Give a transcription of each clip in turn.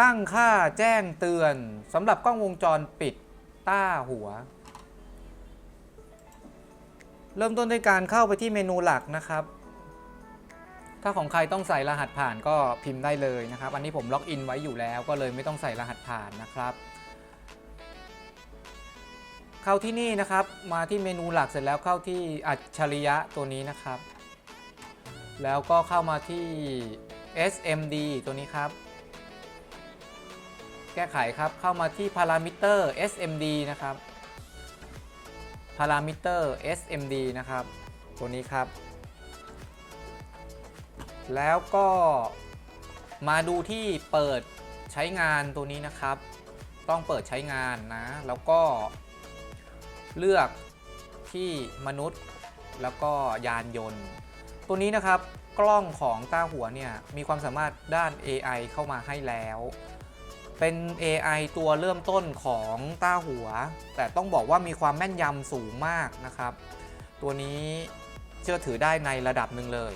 ตั้งค่าแจ้งเตือนสำหรับกล้องวงจรปิดต้าหัว เริ่มต้นด้วยการเข้าไปที่เมนูหลักนะครับ ถ้าของใครต้องใส่รหัสผ่านก็พิมพ์ได้เลยนะครับ อันนี้ผมล็อกอินไว้อยู่แล้วก็เลยไม่ต้องใส่รหัสผ่านนะครับ เข้าที่นี่นะครับมาที่เมนูหลักเสร็จแล้วเข้าที่อัจฉริยะตัวนี้นะครับ แล้วก็เข้ามาที่ SMD ตัวนี้ครับ แก้ไขครับ เข้ามาที่ Parameter SMD นะครับ Parameter SMD นะครับ ตัวนี้ครับ แล้วก็มาดูที่เปิดใช้งานตัวนี้นะครับ ต้องเปิดใช้งานนะ แล้วก็เลือกที่มนุษย์แล้วก็ยานยนต์ ตัวนี้นะครับกล้องของต้าหัวเนี่ยมีความสามารถด้าน AI เข้ามาให้แล้ว เป็น AI ตัวเริ่มต้นของต้าหัว แต่ต้องบอกว่ามีความแม่นยำสูงมากนะครับ ตัวนี้เชื่อถือได้ในระดับหนึ่งเลย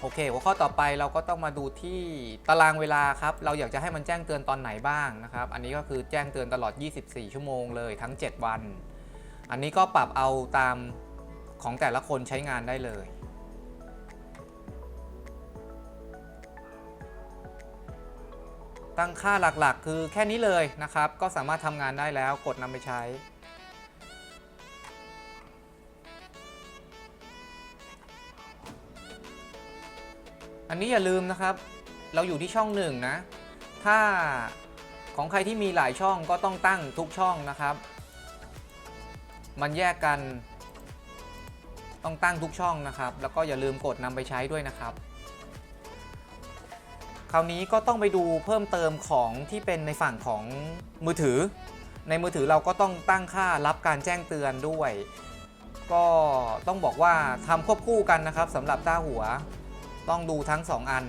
โอเค หัวข้อต่อไปเราก็ต้องมาดูที่ตารางเวลาครับ เราอยากจะให้มันแจ้งเตือนตอนไหนบ้างนะครับ อันนี้ก็คือแจ้งเตือนตลอด 24 ชั่วโมงเลยทั้ง 7 วัน อันนี้ก็ปรับเอาตามของแต่ละคนใช้งานได้เลย ตั้งค่าหลักๆ คือแค่นี้เลยนะครับ ก็สามารถทำงานได้แล้วกดนำไปใช้ อันนี้อย่าลืมนะครับ เราอยู่ที่ช่องหนึ่งนะ ถ้าของใครที่มีหลายช่องก็ต้องตั้งทุกช่องนะครับ มันแยกกัน ต้องตั้งทุกช่องนะครับ แล้วก็อย่าลืมกดนำไปใช้ด้วยนะครับ คราวนี้ก็ต้องไปดูเพิ่มเติมของที่เป็นในฝั่งของมือถือ ในมือถือเราก็ต้องตั้งค่ารับการแจ้งเตือนด้วย ก็ต้องบอกว่าทำควบคู่กันนะครับสำหรับต้าหัว ต้องดูทั้ง 2 อัน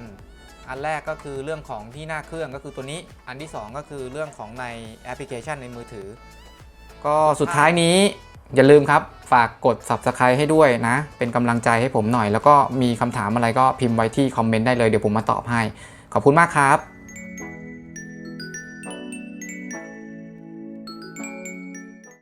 อันแรกก็คือเรื่องของที่หน้าเครื่องก็คือตัวนี้ อันที่ 2 ก็คือเรื่องของในแอปพลิเคชันในมือถือ ก็สุดท้ายนี้อย่าลืมครับ ฝากกด Subscribe ให้ด้วยนะ เป็นกำลังใจให้ผมหน่อย แล้วก็มีคำถามอะไรก็พิมพ์ไว้ที่คอมเมนต์ได้เลย เดี๋ยวผมมาตอบให้ ขอบคุณมากครับ